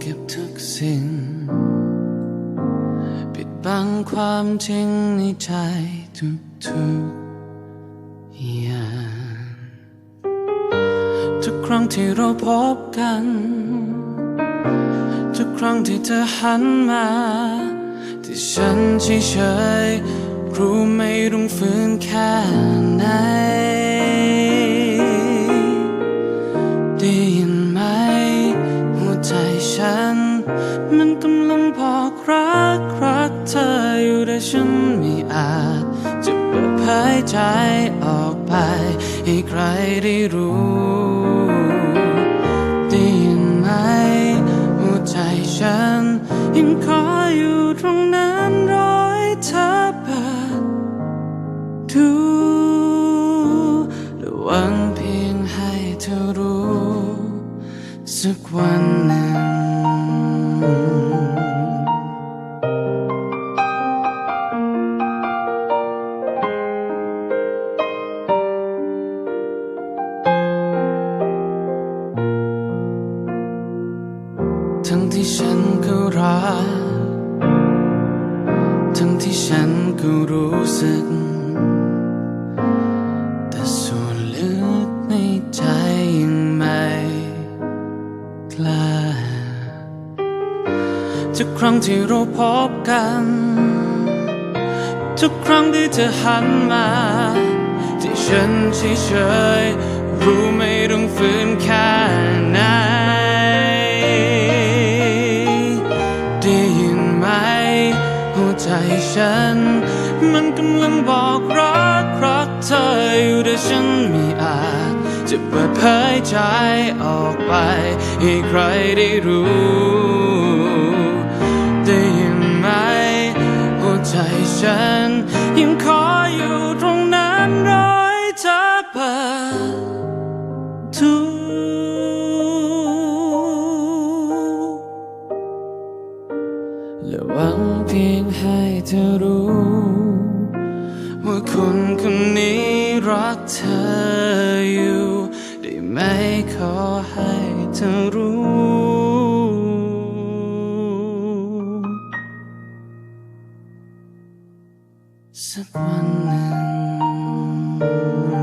เก็บทุกสิ่ง ปิดบังความจริงในใจทุกๆอย่างทุกครั้งที่เราพบกัน ทุกครั้งที่เธอหันมา ที่ฉันเฉยๆรู้ไม่ต้องฝืนแค่ไหน มันกำลังบอกรักรักเธออยู่แต่ฉันไม่อาจ จะเปิดเผยใจออกไป ให้ใครได้รู้ ทั้งที่ฉันก็รัก ทั้งที่ฉันก็รู้สึก แต่ส่วนลึกในใจยังไม่กล้าทุกครั้งที่เราพบกัน ทุกครั้งที่เธอหันมา ที่ฉันเฉยๆรู้ไม่ต้องฝืนแค่ ไหม หัวใจฉัน มันกำลังบอกรักรักเธออยู่แต่ฉันไม่อาจ จะเปิดเผยใจออกไป ให้ใครได้รู้ หวังเพียงให้เธอรู้ ว่าคนคนนี้รักเธออยู่ ได้ไหมขอให้เธอรู้สักวันหนึ่ง